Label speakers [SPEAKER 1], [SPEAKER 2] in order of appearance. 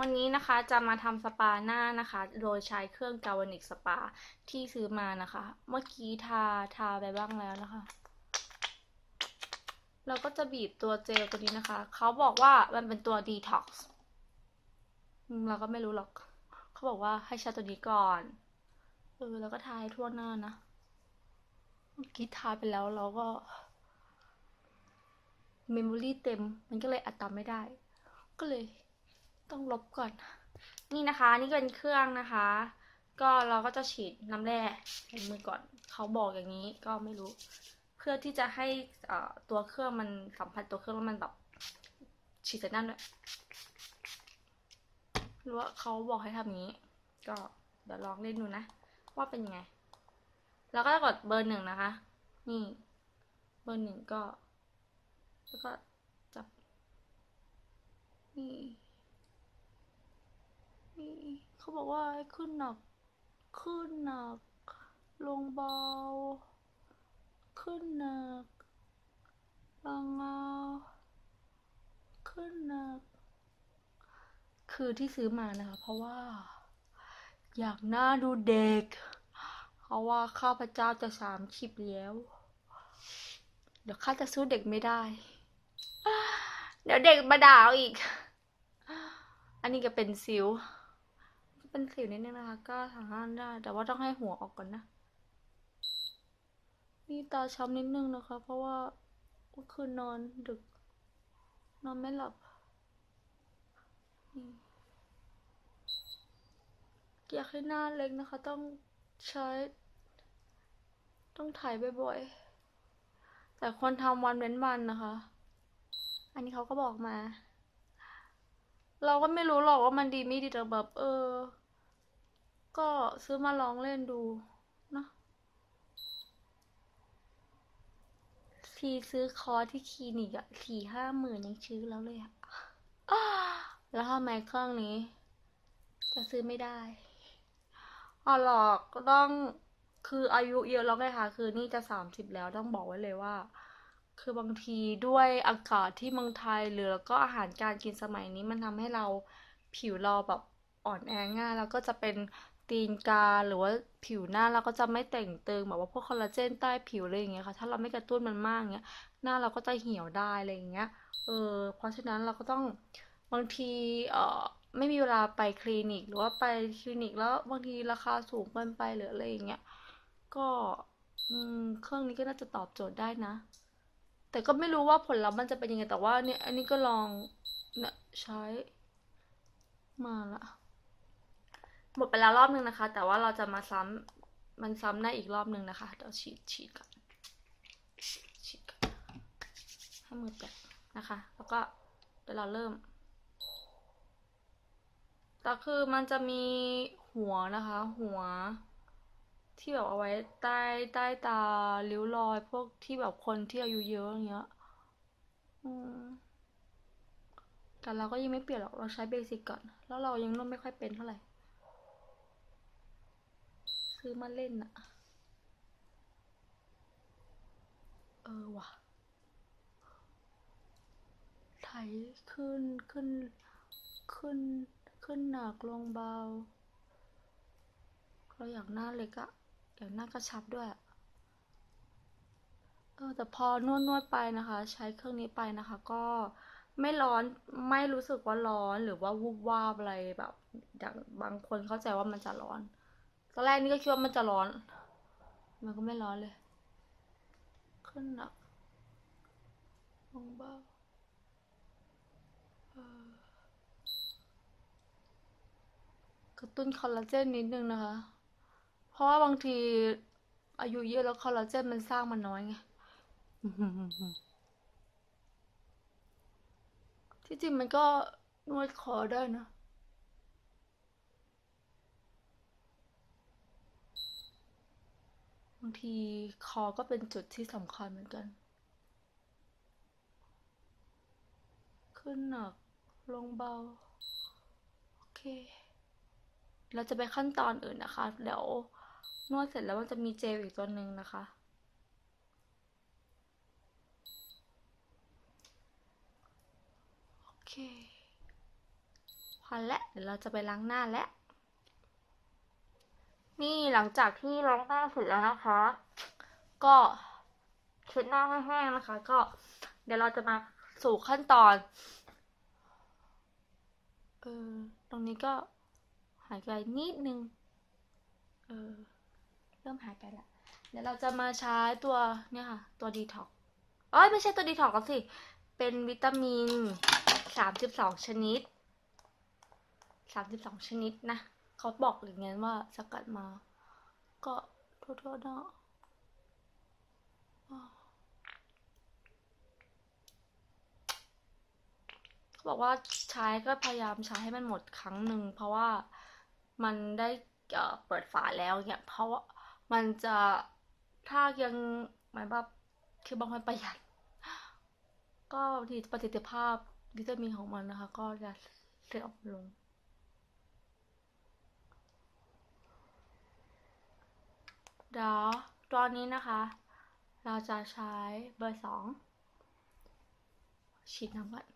[SPEAKER 1] วันนี้นะคะจะมาทำสปาหน้านะคะ โดยใช้เครื่องกาวนิกสปาที่ซื้อมานะคะ เมื่อกี้ทาทาไปบ้างแล้วนะคะ เราก็จะบีบตัวเจลตัวนี้นะคะ เขาบอกว่ามันเป็นตัวดีท็อกซ์เราก็ไม่รู้หรอก เขาบอกว่าให้ใช้ตัวนี้ก่อนเออแล้วก็ทาให้ทั่วหน้านะ เมื่อกี้ทาไปแล้วเราก็เมมโมรี่เต็ม มันก็เลยอัดตามไม่ได้ ก็เลย ต้องลบก่อน นี่นะคะ นี่เป็นเครื่องนะคะ ก็เราก็จะฉีดน้ำแร่ใส่มือก่อนเขาบอกอย่างนี้ก็ไม่รู้ เพื่อที่จะให้ตัวเครื่องมันสัมผัสตัวเครื่องแล้วมันแบบฉีดใส่นั่นด้วยรู้ว่าเขาบอกให้ทำอย่างนี้ ก็เดี๋ยวลองเล่นดูนะ ว่าเป็นยังไง แล้วก็กดเบอร์หนึ่งนะคะ นี่ เบอร์หนึ่งก็ แล้วก็จับนี่ เขาบอกว่าให้ขึ้นหนัก ขึ้นหนัก ลงเบา ขึ้นหนักลงเบาขึ้นหนัก คือที่ซื้อมานะคะเพราะว่า อยากหน้าดูเด็ก เพราะว่าข้าพเจ้าจะสามชิบแล้ว เดี๋ยวข้าจะสู้เด็กไม่ได้ เดี๋ยวเด็กมาด่าอีกอันนี้ก็เป็นสิว เป็นสิวนิดนึงนะคะ ก็ทำงานได้ แต่ว่าต้องให้หัวออกก่อนนะ นี่ตาช้ำนิดนึงนะคะ เพราะว่าเมื่อคืนนอนดึก นอนไม่หลับอยากให้หน้าเล็กนะคะ ต้องใช้ ต้องถ่ายบ่อยๆ แต่คนทำวันเว้นวันนะคะ อันนี้เขาก็บอกมา เราก็ไม่รู้หรอกว่ามันดีไม่ดีแต่แบบเออ ก็ซื้อมาลองเล่นดูเนาะทีซื้อคอที่คลินิกอะสี่ห้าหมื่นยังซื้อแล้วเลยอะแล้วทำไมเครื่องนี้ จะซื้อไม่ได้อ๋อหรอกต้องคืออายุเยอะแล้วไงคะคือนี่จะสามสิบแล้วต้องบอกไว้เลยว่า คือบางทีด้วยอากาศที่เมืองไทยหรือแล้วก็อาหารการกินสมัยนี้มันทำให้เราผิวเราแบบ อ่อนแอง่ายแล้วก็จะเป็นตีนกาหรือว่าผิวหน้าเราก็จะไม่แต่งตึงแบบว่าพวกคอลลาเจนใต้ผิวอะไรอย่างเงี้ยค่ะ ถ้าเราไม่กระตุ้นมันมากเงี้ย หน้าเราก็จะเหี่ยวได้อะไรอย่างเงี้ย เออ เพราะฉะนั้นเราก็ต้องบางทีเออไม่มีเวลาไปคลินิก หรือว่าไปคลินิกแล้วบางทีราคาสูงเกินไปหรืออะไรอย่างเงี้ย ก็อืมเครื่องนี้ก็น่าจะตอบโจทย์ได้นะ แต่ก็ไม่รู้ว่าผลลัพธ์มันจะเป็นยังไงแต่ว่าเนี่ยอันนี้ก็ลองเนี่ยใช้มาละ หมดไปแล้วรอบนึงนะคะ แต่ว่าเราจะมาซ้ำมันซ้ำได้อีกรอบนึงนะคะเดี๋ยวฉีดฉีดก่อนฉีดก่อนให้มือแตะนะคะ แล้วก็เดี๋ยวเราเริ่มแต่คือมันจะมีหัวนะคะ หัว ที่แบบเอาไว้ใต้ใต้ตาริ้วรอย พวกที่แบบคนที่อายุเยอะอย่างเงี้ยอืมแต่เราก็ยังไม่เปลี่ยนหรอกเราใช้เบสิกก่อน แล้วเรายังนุ่มไม่ค่อยเป็นเท่าไหร่ ซื้อมาเล่นอะเออว่ะไถขึ้นขึ้น ขึ้น ขึ้นหนักลงเบา เราอยากหน้าเล็กอะอยากหน้ากระชับด้วยเออแต่พอนวดนวดไปนะคะ ใช้เครื่องนี้ไปนะคะ ก็ไม่ร้อนไม่รู้สึกว่าร้อนหรือว่าวูบวาบอะไรแบบอย่างบางคนเข้าใจว่ามันจะร้อน ตอนแรกนี่ก็คิดว่ามันจะร้อน มันก็ไม่ร้อนเลย ขึ้นหนักลงเบากระตุ้นคอลลาเจนนิดนึงนะคะ เพราะว่าบางทีอายุเยอะแล้วคอลลาเจนมันสร้างมันน้อยไง ที่จริงมันก็นวดคอได้นะ บางทีคอก็เป็นจุดที่สำคัญเหมือนกัน ขึ้นหนัก ลงเบา โอเค เราจะไปขั้นตอนอื่นนะคะ เดี๋ยวนวดเสร็จแล้วมันจะมีเจลอีกตัวหนึ่งนะคะ โอเคพพอแล้วเดี๋ยวเราจะไปล้างหน้าแล้ว นี่หลังจากที่ล้างหน้าเสร็จแล้วนะคะ ก็เช็ดหน้าให้แห้งนะคะ ก็เดี๋ยวเราจะมาสู่ขั้นตอนเออตรงนี้ก็หายไปนิดนึงเออเริ่มหายไปแล้วเดี๋ยวเราจะมาใช้ตัวเนี่ยค่ะ ตัวดีท็อกเอ้ยไม่ใช่ตัวดีท็อกกันสิ เป็นวิตามินสามสิบสองชนิดสามสิบสองชนิดนะ เขาบอกอย่างงี้ว่าสกัดมา ก็โทษๆนะอ้าวเขาบอกว่าใช้ก็พยายามใช้ให้มันหมดครั้งหนึ่งเพราะว่ามันได้เปิดฝาแล้วเนี่ยเพราะว่ามันจะถ้ายังหมายว่าคือบางคนประหยัด ก็บางทีประสิทธิภาพวิตามินของมันนะคะ ก็จะเสื่อมลง เดี๋ยวตอนนี้นะคะ เราจะใช้เบอร์สองฉีดน้ำก่อน